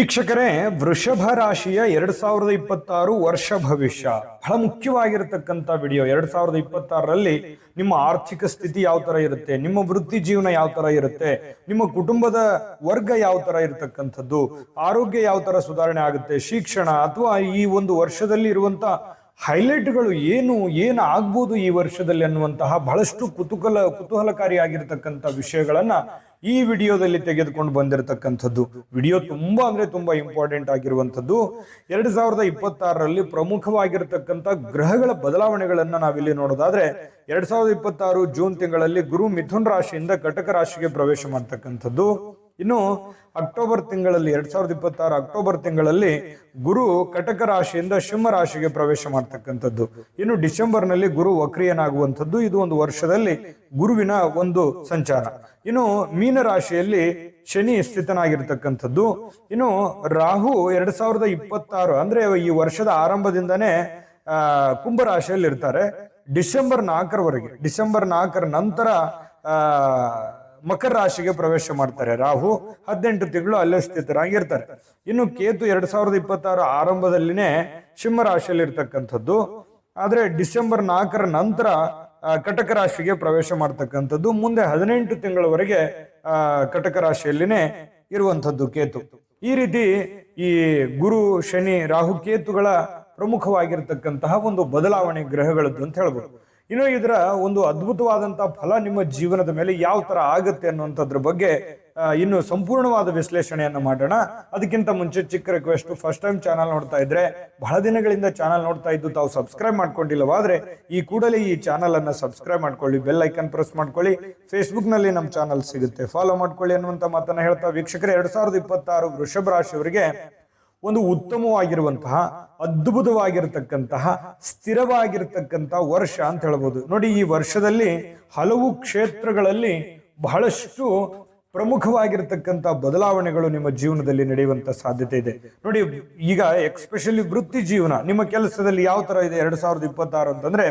ವೀಕ್ಷಕರೇ ವೃಷಭ ರಾಶಿಯ ಎರಡ್ ಸಾವಿರದ ಇಪ್ಪತ್ತಾರು ವರ್ಷ ಭವಿಷ್ಯ. ಬಹಳ ಮುಖ್ಯವಾಗಿರತಕ್ಕಂತ ವಿಡಿಯೋ ಎರಡ್ ಸಾವಿರದ ಇಪ್ಪತ್ತಾರರಲ್ಲಿ ನಿಮ್ಮ ಆರ್ಥಿಕ ಸ್ಥಿತಿ ಯಾವ ತರ ಇರುತ್ತೆ? ನಿಮ್ಮ ವೃತ್ತಿ ಜೀವನ ಯಾವ ತರ ಇರುತ್ತೆ? ನಿಮ್ಮ ಕುಟುಂಬದ ವರ್ಗ ಯಾವ ತರ ಇರತಕ್ಕಂಥದ್ದು? ಆರೋಗ್ಯ ಯಾವ ತರ ಸುಧಾರಣೆ ಆಗುತ್ತೆ? ಶಿಕ್ಷಣ ಅಥವಾ ಈ ಒಂದು ವರ್ಷದಲ್ಲಿ ಇರುವಂತ ಹೈಲೈಟ್ಗಳು ಏನು? ಏನು ಆಗ್ಬೋದು ಈ ವರ್ಷದಲ್ಲಿ ಅನ್ನುವಂತಹ ಬಹಳಷ್ಟು ಕುತೂಹಲ ಕುತೂಹಲಕಾರಿಯಾಗಿರ್ತಕ್ಕಂಥ ವಿಷಯಗಳನ್ನ ಈ ವಿಡಿಯೋದಲ್ಲಿ ತೆಗೆದುಕೊಂಡು ಬಂದಿರತಕ್ಕಂಥದ್ದು, ವಿಡಿಯೋ ತುಂಬಾ ಅಂದ್ರೆ ತುಂಬಾ ಇಂಪಾರ್ಟೆಂಟ್ ಆಗಿರುವಂಥದ್ದು, ಎರಡ್ ಸಾವಿರದ ಇಪ್ಪತ್ತಾರರಲ್ಲಿ ಪ್ರಮುಖವಾಗಿರತಕ್ಕಂಥ ಗ್ರಹಗಳ ಬದಲಾವಣೆಗಳನ್ನ ನಾವಿಲ್ಲಿ ನೋಡೋದಾದ್ರೆ, ಎರಡ್ ಸಾವಿರದ ಇಪ್ಪತ್ತಾರು ಜೂನ್ ತಿಂಗಳಲ್ಲಿ ಗುರು ಮಿಥುನ್ ರಾಶಿಯಿಂದ ಕಟಕ ರಾಶಿಗೆ ಪ್ರವೇಶ ಮಾಡ್ತಕ್ಕಂಥದ್ದು. ಇನ್ನು ಅಕ್ಟೋಬರ್ ತಿಂಗಳಲ್ಲಿ ಎರಡ್ ಸಾವಿರದ ಇಪ್ಪತ್ತಾರು ಅಕ್ಟೋಬರ್ ತಿಂಗಳಲ್ಲಿ ಗುರು ಕಟಕ ರಾಶಿಯಿಂದ ಸಿಂಹ ರಾಶಿಗೆ ಪ್ರವೇಶ ಮಾಡ್ತಕ್ಕಂಥದ್ದು. ಇನ್ನು ಡಿಸೆಂಬರ್ನಲ್ಲಿ ಗುರು ವಕ್ರಿಯನಾಗುವಂಥದ್ದು. ಇದು ಒಂದು ವರ್ಷದಲ್ಲಿ ಗುರುವಿನ ಒಂದು ಸಂಚಾರ. ಇನ್ನು ಮೀನ ರಾಶಿಯಲ್ಲಿ ಶನಿ ಸ್ಥಿತನಾಗಿರ್ತಕ್ಕಂಥದ್ದು. ಇನ್ನು ರಾಹು ಎರಡ್ ಸಾವಿರದ ಇಪ್ಪತ್ತಾರು ಅಂದ್ರೆ ಈ ವರ್ಷದ ಆರಂಭದಿಂದನೇ ಕುಂಭರಾಶಿಯಲ್ಲಿ ಇರ್ತಾರೆ ಡಿಸೆಂಬರ್ ನಾಲ್ಕರವರೆಗೆ. ಡಿಸೆಂಬರ್ ನಾಲ್ಕರ ನಂತರ ಮಕರ ರಾಶಿಗೆ ಪ್ರವೇಶ ಮಾಡ್ತಾರೆ. ರಾಹು ಹದಿನೆಂಟು ತಿಂಗಳು ಅಲ್ಲೇ ಸ್ಥಿತರಾಗಿರ್ತಾರೆ. ಇನ್ನು ಕೇತು ಎರಡ್ ಸಾವಿರದ ಇಪ್ಪತ್ತಾರು ಆರಂಭದಲ್ಲಿನೇ ಸಿಂಹ ರಾಶಿಯಲ್ಲಿ ಇರ್ತಕ್ಕಂಥದ್ದು. ಆದ್ರೆ ಡಿಸೆಂಬರ್ ನಾಲ್ಕರ ನಂತರ ಕಟಕ ರಾಶಿಗೆ ಪ್ರವೇಶ ಮಾಡ್ತಕ್ಕಂಥದ್ದು. ಮುಂದೆ ಹದಿನೆಂಟು ತಿಂಗಳವರೆಗೆ, ಆ, ಕಟಕ ರಾಶಿಯಲ್ಲಿನೇ ಇರುವಂಥದ್ದು ಕೇತು. ಈ ರೀತಿ ಈ ಗುರು, ಶನಿ, ರಾಹು ಕೇತುಗಳ ಪ್ರಮುಖವಾಗಿರ್ತಕ್ಕಂತಹ ಒಂದು ಬದಲಾವಣೆ ಗ್ರಹಗಳದ್ದು ಅಂತ ಹೇಳ್ಬೋದು. ಇನ್ನು ಇದರ ಒಂದು ಅದ್ಭುತವಾದಂತಹ ಫಲ ನಿಮ್ಮ ಜೀವನದ ಮೇಲೆ ಯಾವ ತರ ಆಗುತ್ತೆ ಅನ್ನುವಂಥದ್ರ ಬಗ್ಗೆ ಇನ್ನು ಸಂಪೂರ್ಣವಾದ ವಿಶ್ಲೇಷಣೆಯನ್ನು ಮಾಡೋಣ. ಅದಕ್ಕಿಂತ ಮುಂಚೆ ಚಿಕ್ಕ ರಿಕ್ವೆಸ್ಟ್ ಫಸ್ಟ್ ಟೈಮ್ ಚಾನಲ್ ನೋಡ್ತಾ ಇದ್ರೆ, ಬಹಳ ದಿನಗಳಿಂದ ಚಾನಲ್ ನೋಡ್ತಾ ಇದ್ದು ತಾವು ಸಬ್ಸ್ಕ್ರೈಬ್ ಮಾಡ್ಕೊಂಡಿಲ್ಲವಾದ್ರೆ, ಈ ಕೂಡಲೇ ಈ ಚಾನಲ್ ಅನ್ನ ಸಬ್ಸ್ಕ್ರೈಬ್ ಮಾಡ್ಕೊಳ್ಳಿ ಬೆಲ್ ಐಕನ್ ಪ್ರೆಸ್ ಮಾಡ್ಕೊಳ್ಳಿ. ಫೇಸ್ಬುಕ್ನಲ್ಲಿ ನಮ್ಮ ಚಾನಲ್ ಸಿಗುತ್ತೆ. ಫಾಲೋ ಮಾಡ್ಕೊಳ್ಳಿ ಅನ್ನುವಂತ ಮಾತನ್ನ ಹೇಳ್ತಾ ವೀಕ್ಷಕರ, ಎರಡ್ ಸಾವಿರದ ಇಪ್ಪತ್ತಾರು ವೃಷಭ ರಾಶಿಯವರಿಗೆ ಒಂದು ಉತ್ತಮವಾಗಿರುವಂತಹ, ಅದ್ಭುತವಾಗಿರತಕ್ಕಂತಹ ಸ್ಥಿರವಾಗಿರತಕ್ಕಂತಹ ವರ್ಷ ಅಂತ ಹೇಳ್ಬೋದು. ನೋಡಿ, ಈ ವರ್ಷದಲ್ಲಿ ಹಲವು ಕ್ಷೇತ್ರಗಳಲ್ಲಿ ಬಹಳಷ್ಟು ಪ್ರಮುಖವಾಗಿರ್ತಕ್ಕಂಥ ಬದಲಾವಣೆಗಳು ನಿಮ್ಮ ಜೀವನದಲ್ಲಿ ನಡೆಯುವಂತ ಸಾಧ್ಯತೆ ಇದೆ. ನೋಡಿ, ಈಗ ಎಕ್ಸ್ಪೆಷಲಿ ವೃತ್ತಿ ಜೀವನ, ನಿಮ್ಮ ಕೆಲಸದಲ್ಲಿ ಯಾವ ತರ ಇದೆ ಎರಡ್ ಸಾವಿರದ ಇಪ್ಪತ್ತಾರು ಅಂತಂದ್ರೆ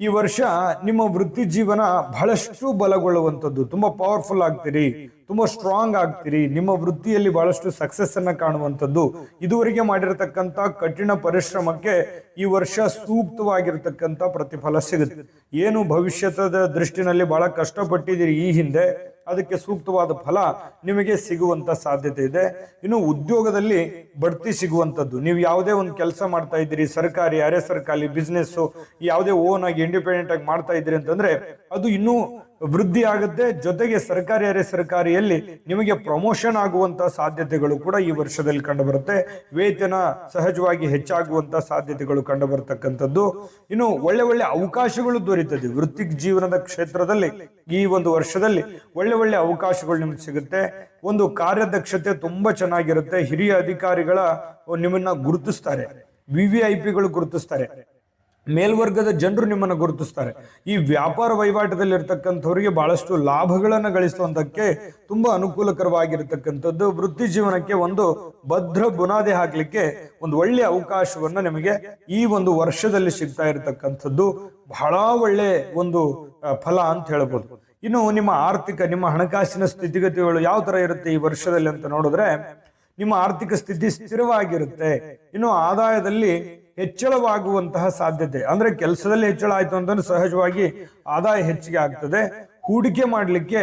ಈ ವರ್ಷ ನಿಮ್ಮ ವೃತ್ತಿ ಜೀವನ ಬಹಳಷ್ಟು ಬಲಗೊಳ್ಳುವಂಥದ್ದು. ತುಂಬಾ ಪವರ್ಫುಲ್ ಆಗ್ತೀರಿ, ತುಂಬಾ ಸ್ಟ್ರಾಂಗ್ ಆಗ್ತೀರಿ. ನಿಮ್ಮ ವೃತ್ತಿಯಲ್ಲಿ ಬಹಳಷ್ಟು ಸಕ್ಸಸ್ ಅನ್ನ ಕಾಣುವಂಥದ್ದು. ಇದುವರೆಗೆ ಮಾಡಿರತಕ್ಕಂತ ಕಠಿಣ ಪರಿಶ್ರಮಕ್ಕೆ ಈ ವರ್ಷ ಸೂಕ್ತವಾಗಿರ್ತಕ್ಕಂತ ಪ್ರತಿಫಲ ಸಿಗುತ್ತೆ. ಏನು ಭವಿಷ್ಯದ ದೃಷ್ಟಿನಲ್ಲಿ ಬಹಳ ಕಷ್ಟಪಟ್ಟಿದ್ದೀರಿ ಈ ಹಿಂದೆ ಅದಕ್ಕೆ ಸೂಕ್ತವಾದ ಫಲ ನಿಮಗೆ ಸಿಗುವಂತ ಸಾಧ್ಯತೆ ಇದೆ. ಇನ್ನು ಉದ್ಯೋಗದಲ್ಲಿ ಬಡ್ತಿ ಸಿಗುವಂತದ್ದು. ನೀವು ಯಾವುದೇ ಒಂದು ಕೆಲಸ ಮಾಡ್ತಾ ಇದ್ದೀರಿ, ಸರ್ಕಾರಿ, ಅರೆ ಸರ್ಕಾರಿ ಬಿಸ್ನೆಸ್ ಯಾವುದೇ ಓನ್ ಆಗಿ ಇಂಡಿಪೆಂಡೆಂಟ್ ಆಗಿ ಮಾಡ್ತಾ ಇದ್ದೀರಿ ಅಂತಂದ್ರೆ ಅದು ಇನ್ನೂ ವೃದ್ಧಿ ಆಗುತ್ತೆ ಜೊತೆಗೆ ಸರ್ಕಾರಿ ಅರೆ ಸರ್ಕಾರಿಯಲ್ಲಿ ನಿಮಗೆ ಪ್ರಮೋಷನ್ ಆಗುವಂತ ಸಾಧ್ಯತೆಗಳು ಕೂಡ ಈ ವರ್ಷದಲ್ಲಿ ಕಂಡುಬರುತ್ತೆ. ವೇತನ ಸಹಜವಾಗಿ ಹೆಚ್ಚಾಗುವಂತ ಸಾಧ್ಯತೆಗಳು ಕಂಡು ಬರತಕ್ಕಂಥದ್ದು ಇನ್ನು ಒಳ್ಳೆ ಒಳ್ಳೆ ಅವಕಾಶಗಳು ದೊರೀತದೆ. ವೃತ್ತಿ ಜೀವನದ ಕ್ಷೇತ್ರದಲ್ಲಿ ಈ ಒಂದು ವರ್ಷದಲ್ಲಿ ಒಳ್ಳೆ ಒಳ್ಳೆ ಅವಕಾಶಗಳು ನಿಮ್ಗೆ ಸಿಗುತ್ತೆ. ಒಂದು ಕಾರ್ಯದಕ್ಷತೆ ತುಂಬಾ ಚೆನ್ನಾಗಿರುತ್ತೆ. ಹಿರಿಯ ಅಧಿಕಾರಿಗಳ ನಿಮ್ಮನ್ನ ಗುರುತಿಸ್ತಾರೆ. ವಿ ವಿ ಐ ಪಿಗಳು ಗುರುತಿಸ್ತಾರೆ. ಮೇಲ್ವರ್ಗದ ಜನರು ನಿಮ್ಮನ್ನು ಗುರುತಿಸ್ತಾರೆ. ಈ ವ್ಯಾಪಾರ ವಹಿವಾಟದಲ್ಲಿ ಇರ್ತಕ್ಕಂಥವ್ರಿಗೆ ಬಹಳಷ್ಟು ಲಾಭಗಳನ್ನು ಗಳಿಸುವಂತಕ್ಕೆ ತುಂಬಾ ಅನುಕೂಲಕರವಾಗಿರತಕ್ಕಂಥದ್ದು. ವೃತ್ತಿ ಜೀವನಕ್ಕೆ ಒಂದು ಭದ್ರ ಬುನಾದಿ ಹಾಕ್ಲಿಕ್ಕೆ ಒಂದು ಒಳ್ಳೆಯ ಅವಕಾಶವನ್ನ ನಿಮಗೆ ಈ ಒಂದು ವರ್ಷದಲ್ಲಿ ಸಿಗ್ತಾ ಇರತಕ್ಕಂಥದ್ದು. ಬಹಳ ಒಳ್ಳೆ ಒಂದು ಫಲ ಅಂತ ಹೇಳ್ಬೋದು. ಇನ್ನು ನಿಮ್ಮ ಆರ್ಥಿಕ, ನಿಮ್ಮ ಹಣಕಾಸಿನ ಸ್ಥಿತಿಗತಿಗಳು ಯಾವ ತರ ಇರುತ್ತೆ ಈ ವರ್ಷದಲ್ಲಿ ಅಂತ ನೋಡಿದ್ರೆ, ನಿಮ್ಮ ಆರ್ಥಿಕ ಸ್ಥಿತಿ ಸ್ಥಿರವಾಗಿರುತ್ತೆ. ಇನ್ನು ಆದಾಯದಲ್ಲಿ ಹೆಚ್ಚಳವಾಗುವಂತಹ ಸಾಧ್ಯತೆ. ಅಂದ್ರೆ ಕೆಲಸದಲ್ಲಿ ಹೆಚ್ಚಳ ಆಯ್ತು ಅಂತಂದ್ರೆ ಸಹಜವಾಗಿ ಆದಾಯ ಹೆಚ್ಚಿಗೆ ಆಗ್ತದೆ. ಹೂಡಿಕೆ ಮಾಡಲಿಕ್ಕೆ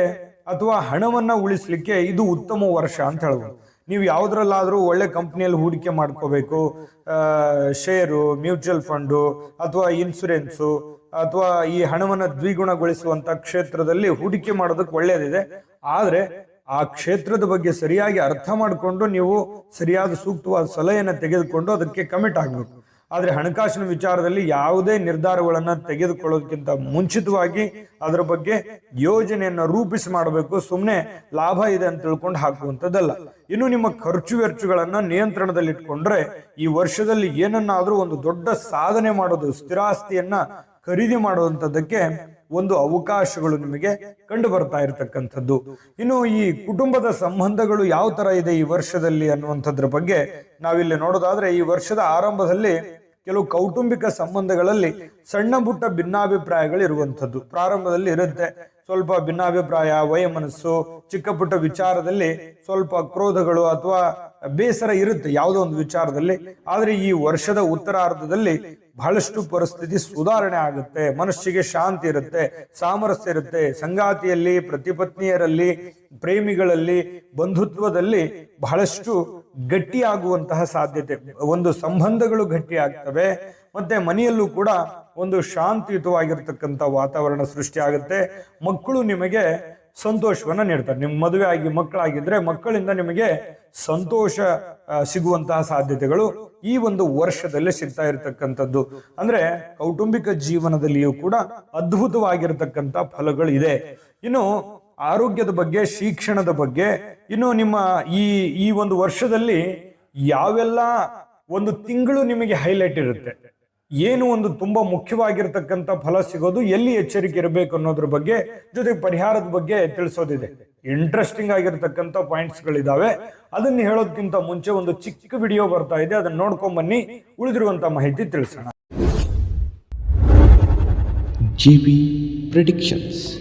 ಅಥವಾ ಹಣವನ್ನ ಉಳಿಸ್ಲಿಕ್ಕೆ ಇದು ಉತ್ತಮ ವರ್ಷ ಅಂತ ಹೇಳ್ಬೋದು. ನೀವು ಯಾವುದ್ರಲ್ಲಾದರೂ ಒಳ್ಳೆ ಕಂಪ್ನಿಯಲ್ಲಿ ಹೂಡಿಕೆ ಮಾಡ್ಕೋಬೇಕು. ಶೇರು, ಮ್ಯೂಚುವಲ್ ಫಂಡು ಅಥವಾ ಇನ್ಸುರೆನ್ಸು ಅಥವಾ ಈ ಹಣವನ್ನ ದ್ವಿಗುಣಗೊಳಿಸುವಂಥ ಕ್ಷೇತ್ರದಲ್ಲಿ ಹೂಡಿಕೆ ಮಾಡೋದಕ್ಕೆ ಒಳ್ಳೆಯದಿದೆ ಆದರೆ ಆ ಕ್ಷೇತ್ರದ ಬಗ್ಗೆ ಸರಿಯಾಗಿ ಅರ್ಥ ಮಾಡಿಕೊಂಡು ನೀವು ಸರಿಯಾದ ಸೂಕ್ತವಾದ ಸಲಹೆಯನ್ನು ತೆಗೆದುಕೊಂಡು ಅದಕ್ಕೆ ಕಮಿಟ್ ಆಗಬೇಕು. ಆದ್ರೆ ಹಣಕಾಸಿನ ವಿಚಾರದಲ್ಲಿ ಯಾವುದೇ ನಿರ್ಧಾರಗಳನ್ನು ತೆಗೆದುಕೊಳ್ಳೋದಕ್ಕಿಂತ ಮುಂಚಿತವಾಗಿ ಅದರ ಬಗ್ಗೆ ಯೋಜನೆಯನ್ನು ರೂಪಿಸಿ ಮಾಡಬೇಕು ಸುಮ್ಮನೆ ಲಾಭ ಇದೆ ಅಂತ ತಿಳ್ಕೊಂಡು ಹಾಕುವಂಥದ್ದಲ್ಲ. ಇನ್ನು ನಿಮ್ಮ ಖರ್ಚು ವೆಚ್ಚಗಳನ್ನು ನಿಯಂತ್ರಣದಲ್ಲಿಟ್ಕೊಂಡ್ರೆ ಈ ವರ್ಷದಲ್ಲಿ ಏನನ್ನಾದರೂ ಒಂದು ದೊಡ್ಡ ಸಾಧನೆ ಮಾಡೋದು, ಸ್ಥಿರಾಸ್ತಿಯನ್ನ ಖರೀದಿ ಮಾಡುವಂಥದ್ದಕ್ಕೆ ಒಂದು ಅವಕಾಶಗಳು ನಿಮಗೆ ಕಂಡು ಬರ್ತಾ ಇರತಕ್ಕಂಥದ್ದು. ಇನ್ನು ಈ ಕುಟುಂಬದ ಸಂಬಂಧಗಳು ಯಾವ ತರ ಇದೆ ಈ ವರ್ಷದಲ್ಲಿ ಅನ್ನುವಂಥದ್ರ ಬಗ್ಗೆ ನಾವಿಲ್ಲಿ ನೋಡೋದಾದ್ರೆ ಈ ವರ್ಷದ ಆರಂಭದಲ್ಲಿ ಕೆಲವು ಕೌಟುಂಬಿಕ ಸಂಬಂಧಗಳಲ್ಲಿ ಸಣ್ಣ ಪುಟ್ಟ ಭಿನ್ನಾಭಿಪ್ರಾಯಗಳು ಇರುವಂಥದ್ದು. ಪ್ರಾರಂಭದಲ್ಲಿ ಇರುತ್ತೆ. ಸ್ವಲ್ಪ ಭಿನ್ನಾಭಿಪ್ರಾಯ, ವಯಮನಸ್ಸು, ಚಿಕ್ಕ ಪುಟ್ಟ ವಿಚಾರದಲ್ಲಿ ಸ್ವಲ್ಪ ಕ್ರೋಧಗಳು ಅಥವಾ ಬೇಸರ ಇರುತ್ತೆ ಯಾವುದೋ ಒಂದು ವಿಚಾರದಲ್ಲಿ. ಆದರೆ ಈ ವರ್ಷದ ಉತ್ತರಾರ್ಧದಲ್ಲಿ ಬಹಳಷ್ಟು ಪರಿಸ್ಥಿತಿ ಸುಧಾರಣೆ ಆಗುತ್ತೆ. ಮನಸ್ಸಿಗೆ ಶಾಂತಿ ಇರುತ್ತೆ, ಸಾಮರಸ್ಯ ಇರುತ್ತೆ. ಸಂಗಾತಿಯಲ್ಲಿ, ಪ್ರತಿಪತ್ನಿಯರಲ್ಲಿ, ಪ್ರೇಮಿಗಳಲ್ಲಿ, ಬಂಧುತ್ವದಲ್ಲಿ ಬಹಳಷ್ಟು ಗಟ್ಟಿಯಾಗುವಂತಹ ಸಾಧ್ಯತೆ. ಒಂದು ಸಂಬಂಧಗಳು ಗಟ್ಟಿಯಾಗ್ತವೆ, ಮತ್ತೆ ಮನೆಯಲ್ಲೂ ಕೂಡ ಒಂದು ಶಾಂತಿಯುತವಾಗಿರ್ತಕ್ಕಂಥ ವಾತಾವರಣ ಸೃಷ್ಟಿಯಾಗುತ್ತೆ ಮಕ್ಕಳು ನಿಮಗೆ ಸಂತೋಷವನ್ನ ನೀಡ್ತಾರೆ. ನಿಮ್ಮ ಮದುವೆ ಆಗಿ ಮಕ್ಕಳಾಗಿದ್ರೆ ಮಕ್ಕಳಿಂದ ನಿಮಗೆ ಸಂತೋಷ ಸಿಗುವಂತಹ ಸಾಧ್ಯತೆಗಳು ಈ ಒಂದು ವರ್ಷದಲ್ಲೇ ಸಿಗ್ತಾ ಇರತಕ್ಕಂಥದ್ದು. ಅಂದ್ರೆ ಕೌಟುಂಬಿಕ ಜೀವನದಲ್ಲಿಯೂ ಕೂಡ ಅದ್ಭುತವಾಗಿರತಕ್ಕಂಥ ಫಲಗಳು ಇದೆ ಇನ್ನು ಆರೋಗ್ಯದ ಬಗ್ಗೆ, ಶಿಕ್ಷಣದ ಬಗ್ಗೆ, ಇನ್ನು ನಿಮ್ಮ ಈ ಈ ಒಂದು ವರ್ಷದಲ್ಲಿ ಯಾವೆಲ್ಲ ಒಂದು ತಿಂಗಳು ನಿಮಗೆ ಹೈಲೈಟ್ ಇರುತ್ತೆ, ಏನು ಒಂದು ತುಂಬಾ ಮುಖ್ಯವಾಗಿರ್ತಕ್ಕಂಥ ಫಲ ಸಿಗೋದು, ಎಲ್ಲಿ ಎಚ್ಚರಿಕೆ ಇರಬೇಕು ಅನ್ನೋದ್ರ ಬಗ್ಗೆ, ಜೊತೆಗೆ ಪರಿಹಾರದ ಬಗ್ಗೆ ತಿಳಿಸೋದಿದೆ. ಇಂಟ್ರೆಸ್ಟಿಂಗ್ ಆಗಿರ್ತಕ್ಕಂಥ ಪಾಯಿಂಟ್ಸ್ ಗಳಿದಾವೆ ಅದನ್ನ ಹೇಳೋದಕ್ಕಿಂತ ಮುಂಚೆ ಒಂದು ಚಿಕ್ಕ ವಿಡಿಯೋ ಬರ್ತಾ ಇದೆ, ಅದನ್ನ ನೋಡ್ಕೊಂಡ್ ಬನ್ನಿ, ಉಳಿದಿರುವಂತ ಮಾಹಿತಿ ತಿಳಿಸೋಣ. GB Predictions.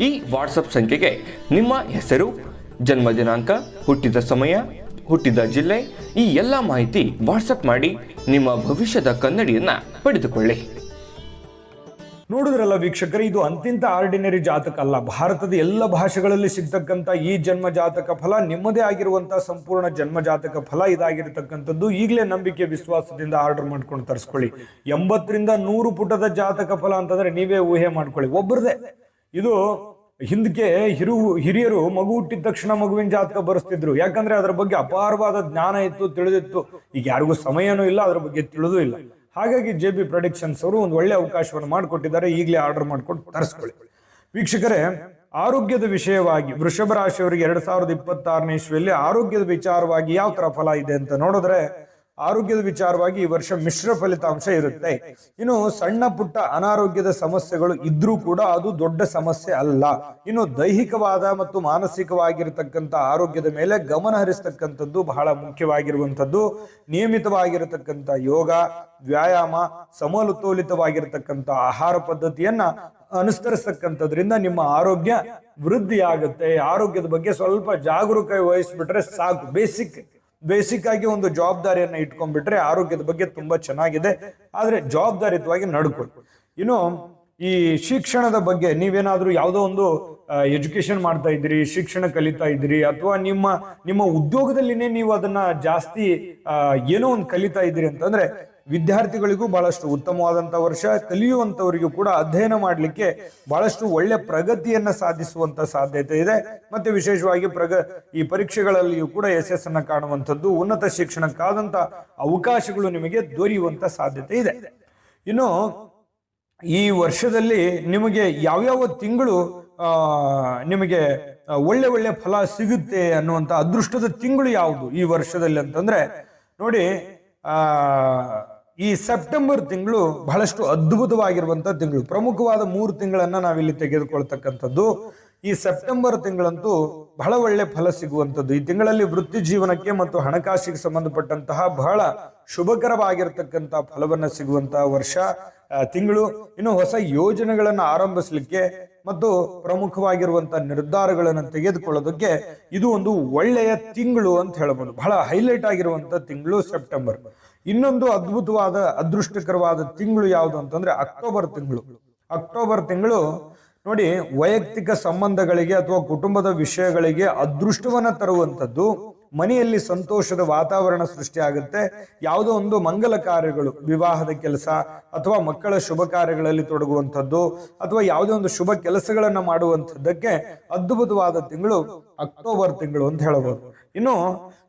ಈ ವಾಟ್ಸಪ್ ಸಂಖ್ಯೆಗೆ ನಿಮ್ಮ ಹೆಸರು, ಜನ್ಮ ದಿನಾಂಕ, ಹುಟ್ಟಿದ ಸಮಯ, ಹುಟ್ಟಿದ ಜಿಲ್ಲೆ, ಈ ಎಲ್ಲ ಮಾಹಿತಿ ವಾಟ್ಸಪ್ ಮಾಡಿ ನಿಮ್ಮ ಭವಿಷ್ಯದ ಕನ್ನಡಿಯನ್ನ ಪಡೆದುಕೊಳ್ಳಿ. ನೋಡಿದ್ರಲ್ಲ ವೀಕ್ಷಕರೇ, ಇದು ಅಂತಿಂತ ಆರ್ಡಿನರಿ ಜಾತಕ ಅಲ್ಲ. ಭಾರತದ ಎಲ್ಲ ಭಾಷೆಗಳಲ್ಲಿ ಸಿಗ್ತಕ್ಕಂಥ ಈ ಜನ್ಮ ಜಾತಕ ಫಲ ನಿಮ್ಮದೇ ಆಗಿರುವಂತಹ ಸಂಪೂರ್ಣ ಜನ್ಮ ಜಾತಕ ಫಲ ಇದಾಗಿರ್ತಕ್ಕಂಥದ್ದು. ಈಗಲೇ ನಂಬಿಕೆ, ವಿಶ್ವಾಸದಿಂದ ಆರ್ಡರ್ ಮಾಡ್ಕೊಂಡು ತರಿಸ್ಕೊಳ್ಳಿ. ಎಂಬತ್ತರಿಂದ ನೂರು ಪುಟದ ಜಾತಕ ಫಲ ಅಂತಂದ್ರೆ ನೀವೇ ಊಹೆ ಮಾಡ್ಕೊಳ್ಳಿ. ಒಬ್ಬರದೇ ಇದು ಹಿಂದಕ್ಕೆ ಹಿರು ಹಿರಿಯರು ಮಗು ಹುಟ್ಟಿದ ತಕ್ಷಣ ಮಗುವಿನ ಜಾತಕ ಬರೆಸ್ತಿದ್ರು. ಯಾಕಂದ್ರೆ ಅದರ ಬಗ್ಗೆ ಅಪಾರವಾದ ಜ್ಞಾನ ಇತ್ತು, ತಿಳಿದಿತ್ತು. ಈಗ ಯಾರಿಗೂ ಸಮಯನೂ ಇಲ್ಲ, ಅದರ ಬಗ್ಗೆ ತಿಳಿದೂ ಇಲ್ಲ. ಹಾಗಾಗಿ ಜೆ ಬಿ ಪ್ರೊಡಿಕ್ಷನ್ಸ್ ಅವರು ಒಂದು ಒಳ್ಳೆ ಅವಕಾಶವನ್ನು ಮಾಡಿಕೊಟ್ಟಿದ್ದಾರೆ. ಈಗಲೇ ಆರ್ಡರ್ ಮಾಡ್ಕೊಂಡು ತರಿಸ್ಕೊಳ್ಳಿ. ವೀಕ್ಷಕರೇ, ಆರೋಗ್ಯದ ವಿಷಯವಾಗಿ ವೃಷಭ ರಾಶಿಯವರಿಗೆ ಎರಡ್ ಸಾವಿರದ ಇಪ್ಪತ್ತಾರನೇ ಇಸ್ವಿಯಲ್ಲಿ ಆರೋಗ್ಯದ ವಿಚಾರವಾಗಿ ಯಾವ ತರ ಫಲ ಇದೆ ಅಂತ ನೋಡಿದ್ರೆ ಆರೋಗ್ಯದ ವಿಚಾರವಾಗಿ ಈ ವರ್ಷ ಮಿಶ್ರ ಫಲಿತಾಂಶ ಇರುತ್ತೆ. ಇನ್ನು ಸಣ್ಣ ಪುಟ್ಟ ಅನಾರೋಗ್ಯದ ಸಮಸ್ಯೆಗಳು ಇದ್ರೂ ಕೂಡ ಅದು ದೊಡ್ಡ ಸಮಸ್ಯೆ ಅಲ್ಲ. ಇನ್ನು ದೈಹಿಕವಾದ ಮತ್ತು ಮಾನಸಿಕವಾಗಿರತಕ್ಕಂಥ ಆರೋಗ್ಯದ ಮೇಲೆ ಗಮನ ಹರಿಸ್ತಕ್ಕಂಥದ್ದು ಬಹಳ ಮುಖ್ಯವಾಗಿರುವಂಥದ್ದು. ನಿಯಮಿತವಾಗಿರತಕ್ಕಂಥ ಯೋಗ, ವ್ಯಾಯಾಮ, ಸಮತೋಲಿತವಾಗಿರತಕ್ಕಂಥ ಆಹಾರ ಪದ್ಧತಿಯನ್ನ ಅನುಸರಿಸ್ತಕ್ಕಂಥದ್ರಿಂದ ನಿಮ್ಮ ಆರೋಗ್ಯ ವೃದ್ಧಿ ಆಗುತ್ತೆ ಆರೋಗ್ಯದ ಬಗ್ಗೆ ಸ್ವಲ್ಪ ಜಾಗರೂಕ ವಹಿಸ್ಬಿಟ್ರೆ ಸಾಕು. ಬೇಸಿಕ್ ಬೇಸಿಕ್ ಆಗಿ ಒಂದು ಜವಾಬ್ದಾರಿಯನ್ನ ಇಟ್ಕೊಂಡ್ಬಿಟ್ರೆ ಆರೋಗ್ಯದ ಬಗ್ಗೆ ತುಂಬಾ ಚೆನ್ನಾಗಿದೆ. ಆದರೆ ಜವಾಬ್ದಾರಿತವಾಗಿ ನಡ್ಕೊಳ್ಳಿ. ಇನ್ನು ಈ ಶಿಕ್ಷಣದ ಬಗ್ಗೆ ನೀವೇನಾದ್ರೂ ಯಾವುದೋ ಒಂದು ಎಜುಕೇಶನ್ ಮಾಡ್ತಾ ಇದ್ದೀರಿ, ಶಿಕ್ಷಣ ಕಲಿತಾ ಇದ್ದೀರಿ, ಅಥವಾ ನಿಮ್ಮ ನಿಮ್ಮ ಉದ್ಯೋಗದಲ್ಲಿನೇ ನೀವು ಅದನ್ನ ಜಾಸ್ತಿ ಏನೋ ಒಂದು ಕಲಿತಾ ಇದ್ದೀರಿ ಅಂತಂದ್ರೆ ವಿದ್ಯಾರ್ಥಿಗಳಿಗೂ ಬಹಳಷ್ಟು ಉತ್ತಮವಾದಂಥ ವರ್ಷ ಕಲಿಯುವಂತವರಿಗೂ ಕೂಡ ಅಧ್ಯಯನ ಮಾಡಲಿಕ್ಕೆ ಬಹಳಷ್ಟು ಒಳ್ಳೆ ಪ್ರಗತಿಯನ್ನ ಸಾಧಿಸುವಂತ ಸಾಧ್ಯತೆ ಇದೆ. ಮತ್ತೆ ವಿಶೇಷವಾಗಿ ಪ್ರಗ, ಈ ಪರೀಕ್ಷೆಗಳಲ್ಲಿಯೂ ಕೂಡ ಯಶಸ್ಸನ್ನ ಕಾಣುವಂಥದ್ದು, ಉನ್ನತ ಶಿಕ್ಷಣಕ್ಕಾದಂಥ ಅವಕಾಶಗಳು ನಿಮಗೆ ದೊರೆಯುವಂಥ ಸಾಧ್ಯತೆ ಇದೆ. ಇನ್ನು ಈ ವರ್ಷದಲ್ಲಿ ನಿಮಗೆ ಯಾವ್ಯಾವ ತಿಂಗಳು ನಿಮಗೆ ಒಳ್ಳೆ ಒಳ್ಳೆ ಫಲ ಸಿಗುತ್ತೆ ಅನ್ನುವಂತ ಅದೃಷ್ಟದ ತಿಂಗಳು ಯಾವುದು ಈ ವರ್ಷದಲ್ಲಿ ಅಂತಂದ್ರೆ, ನೋಡಿ, ಆ ಈ ಸೆಪ್ಟೆಂಬರ್ ತಿಂಗಳು ಬಹಳಷ್ಟು ಅದ್ಭುತವಾಗಿರುವಂತ ತಿಂಗಳು. ಪ್ರಮುಖವಾದ ಮೂರು ತಿಂಗಳನ್ನ ನಾವಿಲ್ಲಿ ತೆಗೆದುಕೊಳ್ತಕ್ಕಂಥದ್ದು. ಈ ಸೆಪ್ಟೆಂಬರ್ ತಿಂಗಳಂತೂ ಬಹಳ ಒಳ್ಳೆ ಫಲ ಸಿಗುವಂಥದ್ದು. ಈ ತಿಂಗಳಲ್ಲಿ ವೃತ್ತಿ ಜೀವನಕ್ಕೆ ಮತ್ತು ಹಣಕಾಸಿಗೆ ಸಂಬಂಧಪಟ್ಟಂತಹ ಬಹಳ ಶುಭಕರವಾಗಿರ್ತಕ್ಕಂಥ ಫಲವನ್ನ ಸಿಗುವಂತಹ ವರ್ಷ ತಿಂಗಳು. ಇನ್ನು ಹೊಸ ಯೋಜನೆಗಳನ್ನು ಆರಂಭಿಸಲಿಕ್ಕೆ ಮತ್ತು ಪ್ರಮುಖವಾಗಿರುವಂತಹ ನಿರ್ಧಾರಗಳನ್ನು ತೆಗೆದುಕೊಳ್ಳೋದಕ್ಕೆ ಇದು ಒಂದು ಒಳ್ಳೆಯ ತಿಂಗಳು ಅಂತ ಹೇಳಬಹುದು ಬಹಳ ಹೈಲೈಟ್ ಆಗಿರುವಂತಹ ತಿಂಗಳು ಸೆಪ್ಟೆಂಬರ್. ಇನ್ನೊಂದು ಅದ್ಭುತವಾದ, ಅದೃಷ್ಟಕರವಾದ ತಿಂಗಳು ಯಾವುದು ಅಂತಂದ್ರೆ ಅಕ್ಟೋಬರ್ ತಿಂಗಳು. ಅಕ್ಟೋಬರ್ ತಿಂಗಳು ನೋಡಿ, ವೈಯಕ್ತಿಕ ಸಂಬಂಧಗಳಿಗೆ ಅಥವಾ ಕುಟುಂಬದ ವಿಷಯಗಳಿಗೆ ಅದೃಷ್ಟವನ್ನ ತರುವಂಥದ್ದು, ಮನೆಯಲ್ಲಿ ಸಂತೋಷದ ವಾತಾವರಣ ಸೃಷ್ಟಿಯಾಗುತ್ತೆ ಯಾವುದೋ ಒಂದು ಮಂಗಲ ಕಾರ್ಯಗಳು, ವಿವಾಹದ ಕೆಲಸ ಅಥವಾ ಮಕ್ಕಳ ಶುಭ ಕಾರ್ಯಗಳಲ್ಲಿ ತೊಡಗುವಂಥದ್ದು ಅಥವಾ ಯಾವುದೇ ಒಂದು ಶುಭ ಕೆಲಸಗಳನ್ನು ಮಾಡುವಂಥದ್ದಕ್ಕೆ ಅದ್ಭುತವಾದ ತಿಂಗಳು ಅಕ್ಟೋಬರ್ ತಿಂಗಳು ಅಂತ ಹೇಳಬಹುದು ಇನ್ನು,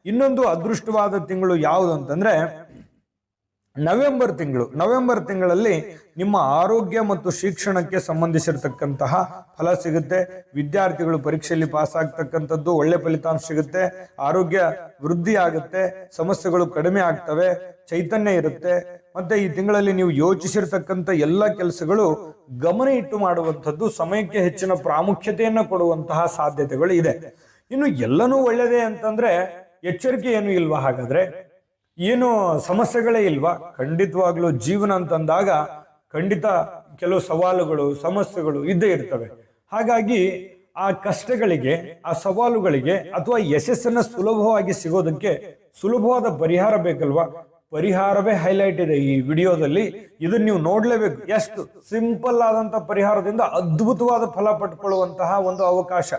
ಇನ್ನೊಂದು ಅದೃಷ್ಟವಾದ ತಿಂಗಳು ಯಾವುದು ಅಂತಂದ್ರೆ ನವೆಂಬರ್ ತಿಂಗಳು. ನವೆಂಬರ್ ತಿಂಗಳಲ್ಲಿ ನಿಮ್ಮ ಆರೋಗ್ಯ ಮತ್ತು ಶಿಕ್ಷಣಕ್ಕೆ ಸಂಬಂಧಿಸಿರ್ತಕ್ಕಂತಹ ಫಲ ಸಿಗುತ್ತೆ. ವಿದ್ಯಾರ್ಥಿಗಳು ಪರೀಕ್ಷೆಯಲ್ಲಿ ಪಾಸ್ ಆಗ್ತಕ್ಕಂಥದ್ದು ಒಳ್ಳೆ ಫಲಿತಾಂಶ ಸಿಗುತ್ತೆ. ಆರೋಗ್ಯ ವೃದ್ಧಿ ಆಗುತ್ತೆ. ಸಮಸ್ಯೆಗಳು ಕಡಿಮೆ ಆಗ್ತವೆ. ಚೈತನ್ಯ ಇರುತ್ತೆ. ಮತ್ತೆ ಈ ತಿಂಗಳಲ್ಲಿ ನೀವು ಯೋಚಿಸಿರ್ತಕ್ಕಂಥ ಎಲ್ಲ ಕೆಲಸಗಳು ಗಮನ ಇಟ್ಟು ಮಾಡುವಂಥದ್ದು ಸಮಯಕ್ಕೆ ಹೆಚ್ಚಿನ ಪ್ರಾಮುಖ್ಯತೆಯನ್ನು ಕೊಡುವಂತಹ ಸಾಧ್ಯತೆಗಳು ಇದೆ. ಇನ್ನು ಎಲ್ಲನೂ ಒಳ್ಳೆಯದೇ ಅಂತಂದ್ರೆ ಎಚ್ಚರಿಕೆ ಏನು ಇಲ್ವಾ ಹಾಗಾದ್ರೆ? ಏನು ಸಮಸ್ಯೆಗಳೇ ಇಲ್ವಾ? ಖಂಡಿತವಾಗ್ಲೂ ಜೀವನ ಅಂತಂದಾಗ ಖಂಡಿತ ಕೆಲವು ಸವಾಲುಗಳು, ಸಮಸ್ಯೆಗಳು ಇದ್ದೇ ಇರ್ತವೆ. ಹಾಗಾಗಿ ಆ ಕಷ್ಟಗಳಿಗೆ, ಆ ಸವಾಲುಗಳಿಗೆ ಅಥವಾ ಯಶಸ್ಸನ್ನ ಸುಲಭವಾಗಿ ಸಿಗೋದಕ್ಕೆ ಸುಲಭವಾದ ಪರಿಹಾರ ಬೇಕಲ್ವಾ? ಪರಿಹಾರವೇ ಹೈಲೈಟ್ ಇದೆ ಈ ವಿಡಿಯೋದಲ್ಲಿ. ಇದನ್ನ ನೀವು ನೋಡ್ಲೇಬೇಕು. ಎಷ್ಟು ಸಿಂಪಲ್ ಆದಂತ ಪರಿಹಾರದಿಂದ ಅದ್ಭುತವಾದ ಫಲ ಪಡ್ಕೊಳ್ಳುವಂತಹ ಒಂದು ಅವಕಾಶ.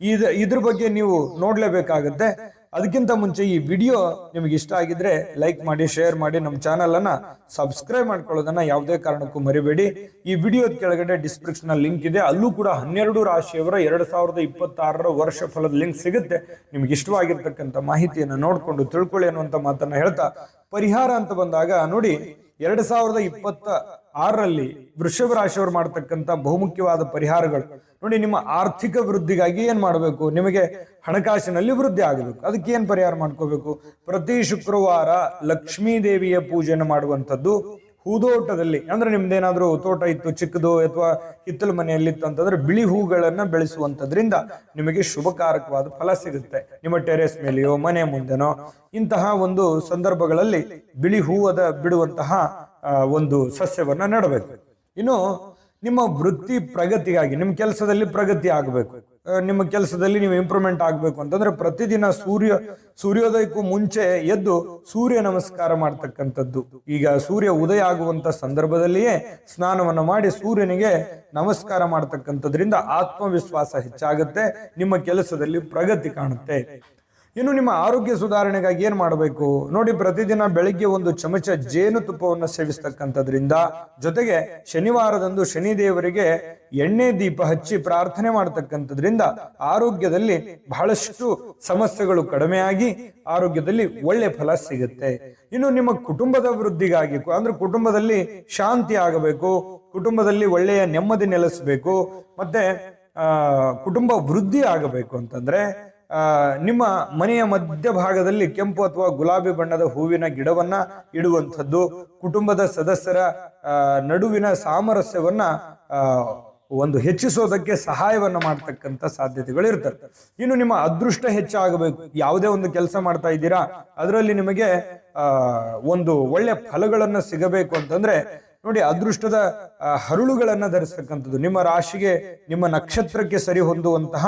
ಇದ, ಇದ್ರ ಬಗ್ಗೆ ನೀವು ನೋಡ್ಲೇಬೇಕಾಗತ್ತೆ. ಅದಕ್ಕಿಂತ ಮುಂಚೆ ಈ ವಿಡಿಯೋ ನಿಮಗೆ ಇಷ್ಟ ಆಗಿದ್ರೆ ಲೈಕ್ ಮಾಡಿ ಶೇರ್ ಮಾಡಿ ನಮ್ಮ ಚಾನಲ್ ಅನ್ನ ಸಬ್ಸ್ಕ್ರೈಬ್ ಮಾಡ್ಕೊಳ್ಳೋದನ್ನ ಯಾವುದೇ ಕಾರಣಕ್ಕೂ ಮರಿಬೇಡಿ. ಈ ವಿಡಿಯೋದ ಕೆಳಗಡೆ ಡಿಸ್ಕ್ರಿಪ್ಷನ್ ಲಿಂಕ್ ಇದೆ. ಅಲ್ಲೂ ಕೂಡ ಹನ್ನೆರಡು ರಾಶಿಯವರ ಎರಡು ಸಾವಿರದ ಇಪ್ಪತ್ತಾರರ ವರ್ಷ ಫಲದ ಲಿಂಕ್ ಸಿಗುತ್ತೆ. ನಿಮ್ಗೆ ಇಷ್ಟವಾಗಿರ್ತಕ್ಕಂಥ ಮಾಹಿತಿಯನ್ನು ನೋಡ್ಕೊಂಡು ತಿಳ್ಕೊಳ್ಳಿ ಅನ್ನುವಂಥ ಮಾತನ್ನ ಹೇಳ್ತಾ ಪರಿಹಾರ ಅಂತ ಬಂದಾಗ ನೋಡಿ, ಎರಡ್ ಸಾವಿರದ ಇಪ್ಪತ್ತ ಆರರಲ್ಲಿ ವೃಷಭ ರಾಶಿಯವರು ಮಾಡ್ತಕ್ಕಂಥ ಬಹುಮುಖ್ಯವಾದ ಪರಿಹಾರಗಳು. ನೋಡಿ, ನಿಮ್ಮ ಆರ್ಥಿಕ ವೃದ್ಧಿಗಾಗಿ ಏನ್ ಮಾಡಬೇಕು? ನಿಮಗೆ ಹಣಕಾಸಿನಲ್ಲಿ ವೃದ್ಧಿ ಆಗಬೇಕು. ಅದಕ್ಕೆ ಏನ್ ಪರಿಹಾರ ಮಾಡ್ಕೋಬೇಕು? ಪ್ರತಿ ಶುಕ್ರವಾರ ಲಕ್ಷ್ಮೀ ದೇವಿಯ ಪೂಜೆಯನ್ನು ಮಾಡುವಂಥದ್ದು ಹೂದೋಟದಲ್ಲಿ. ಅಂದ್ರೆ ನಿಮ್ದೇನಾದ್ರೂ ತೋಟ ಇತ್ತು, ಚಿಕ್ಕದು ಅಥವಾ ಹಿತ್ತಲ ಮನೆಯಲ್ಲಿತ್ತು ಅಂತಂದ್ರೆ ಬಿಳಿ ಹೂಗಳನ್ನ ಬೆಳೆಸುವಂತದ್ರಿಂದ ನಿಮಗೆ ಶುಭಕಾರಕವಾದ ಫಲ ಸಿಗುತ್ತೆ. ನಿಮ್ಮ ಟೆರೆಸ್ ಮೇಲೆಯೋ, ಮನೆ ಮುಂದೆನೋ ಇಂತಹ ಒಂದು ಸಂದರ್ಭಗಳಲ್ಲಿ ಬಿಳಿ ಹೂವದ ಬಿಡುವಂತಹ ಒಂದು ಸಸ್ಯವನ್ನ ನೆಡಬೇಕು. ಇನ್ನು ನಿಮ್ಮ ವೃತ್ತಿ ಪ್ರಗತಿಗಾಗಿ, ನಿಮ್ಮ ಕೆಲಸದಲ್ಲಿ ಪ್ರಗತಿ ಆಗಬೇಕು. ನಿಮ್ಮ ಕೆಲಸದಲ್ಲಿ ನೀವು ಇಂಪ್ರೂವ್ಮೆಂಟ್ ಆಗಬೇಕು ಅಂತಂದ್ರೆ ಪ್ರತಿದಿನ ಸೂರ್ಯ, ಸೂರ್ಯೋದಯಕ್ಕೂ ಮುಂಚೆ ಎದ್ದು ಸೂರ್ಯ ನಮಸ್ಕಾರ ಮಾಡ್ತಕ್ಕಂಥದ್ದು. ಈಗ ಸೂರ್ಯ ಉದಯ ಆಗುವಂತ ಸಂದರ್ಭದಲ್ಲಿಯೇ ಸ್ನಾನವನ್ನು ಮಾಡಿ ಸೂರ್ಯನಿಗೆ ನಮಸ್ಕಾರ ಮಾಡ್ತಕ್ಕಂಥದ್ರಿಂದ ಆತ್ಮವಿಶ್ವಾಸ ಹೆಚ್ಚಾಗುತ್ತೆ, ನಿಮ್ಮ ಕೆಲಸದಲ್ಲಿ ಪ್ರಗತಿ ಕಾಣುತ್ತೆ. ಇನ್ನು ನಿಮ್ಮ ಆರೋಗ್ಯ ಸುಧಾರಣೆಗಾಗಿ ಏನ್ ಮಾಡಬೇಕು? ನೋಡಿ, ಪ್ರತಿದಿನ ಬೆಳಿಗ್ಗೆ ಒಂದು ಚಮಚ ಜೇನುತುಪ್ಪವನ್ನು ಸೇವಿಸ್ತಕ್ಕಂಥದ್ರಿಂದ ಜೊತೆಗೆ ಶನಿವಾರದಂದು ಶನಿ ದೇವರಿಗೆ ಎಣ್ಣೆ ದೀಪ ಹಚ್ಚಿ ಪ್ರಾರ್ಥನೆ ಮಾಡತಕ್ಕಂಥದ್ರಿಂದ ಆರೋಗ್ಯದಲ್ಲಿ ಬಹಳಷ್ಟು ಸಮಸ್ಯೆಗಳು ಕಡಿಮೆಯಾಗಿ ಆರೋಗ್ಯದಲ್ಲಿ ಒಳ್ಳೆ ಫಲ ಸಿಗುತ್ತೆ. ಇನ್ನು ನಿಮ್ಮ ಕುಟುಂಬದ ವೃದ್ಧಿಗಾಗಿ, ಅಂದ್ರೆ ಕುಟುಂಬದಲ್ಲಿ ಶಾಂತಿ ಆಗಬೇಕು, ಕುಟುಂಬದಲ್ಲಿ ಒಳ್ಳೆಯ ನೆಮ್ಮದಿ ನೆಲೆಸಬೇಕು, ಮತ್ತೆ ಕುಟುಂಬ ವೃದ್ಧಿ ಆಗಬೇಕು ಅಂತಂದ್ರೆ ನಿಮ್ಮ ಮನೆಯ ಮಧ್ಯಭಾಗದಲ್ಲಿ ಕೆಂಪು ಅಥವಾ ಗುಲಾಬಿ ಬಣ್ಣದ ಹೂವಿನ ಗಿಡವನ್ನ ಇಡುವಂಥದ್ದು, ಕುಟುಂಬದ ಸದಸ್ಯರ ನಡುವಿನ ಸಾಮರಸ್ಯವನ್ನ ಒಂದು ಹೆಚ್ಚಿಸೋದಕ್ಕೆ ಸಹಾಯವನ್ನ ಮಾಡ್ತಕ್ಕಂಥ ಸಾಧ್ಯತೆಗಳು ಇರ್ತವೆ ಇನ್ನು ನಿಮ್ಮ ಅದೃಷ್ಟ ಹೆಚ್ಚಾಗಬೇಕು. ಯಾವುದೇ ಒಂದು ಕೆಲಸ ಮಾಡ್ತಾ ಇದ್ದೀರಾ, ಅದರಲ್ಲಿ ನಿಮಗೆ ಒಂದು ಒಳ್ಳೆ ಫಲಗಳನ್ನ ಸಿಗಬೇಕು ಅಂತಂದ್ರೆ, ನೋಡಿ ಅದೃಷ್ಟದ ಹರಳುಗಳನ್ನ ಧರಿಸ್ತಕ್ಕಂಥದ್ದು. ನಿಮ್ಮ ರಾಶಿಗೆ, ನಿಮ್ಮ ನಕ್ಷತ್ರಕ್ಕೆ ಸರಿ ಹೊಂದುವಂತಹ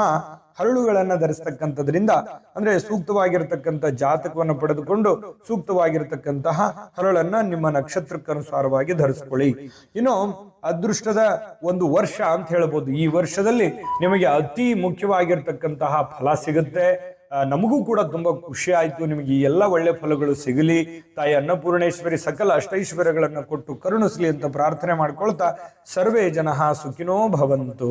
ಹರಳುಗಳನ್ನ ಧರಿಸ್ತಕ್ಕಂಥದ್ರಿಂದ, ಅಂದ್ರೆ ಸೂಕ್ತವಾಗಿರತಕ್ಕಂಥ ಜಾತಕವನ್ನು ಪಡೆದುಕೊಂಡು ಸೂಕ್ತವಾಗಿರತಕ್ಕಂತಹ ಹರಳನ್ನ ನಿಮ್ಮ ನಕ್ಷತ್ರಕ್ಕನುಸಾರವಾಗಿ ಧರಿಸ್ಕೊಳ್ಳಿ. ಇನ್ನು ಅದೃಷ್ಟದ ಒಂದು ವರ್ಷ ಅಂತ ಹೇಳ್ಬೋದು. ಈ ವರ್ಷದಲ್ಲಿ ನಿಮಗೆ ಅತಿ ಮುಖ್ಯವಾಗಿರ್ತಕ್ಕಂತಹ ಫಲ ಸಿಗುತ್ತೆ. ನಮಗೂ ಕೂಡ ತುಂಬಾ ಖುಷಿ ಆಯ್ತು. ನಿಮಗೆ ಈ ಎಲ್ಲ ಒಳ್ಳೆ ಫಲಗಳು ಸಿಗಲಿ. ತಾಯಿ ಅನ್ನಪೂರ್ಣೇಶ್ವರಿ ಸಕಲ ಅಷ್ಟೈಶ್ವರ್ಯಗಳನ್ನ ಕೊಟ್ಟು ಕರುಣಿಸಲಿ ಅಂತ ಪ್ರಾರ್ಥನೆ ಮಾಡ್ಕೊಳ್ತಾ ಸರ್ವೇ ಜನ ಸುಖಿನೋ ಭವಂತು.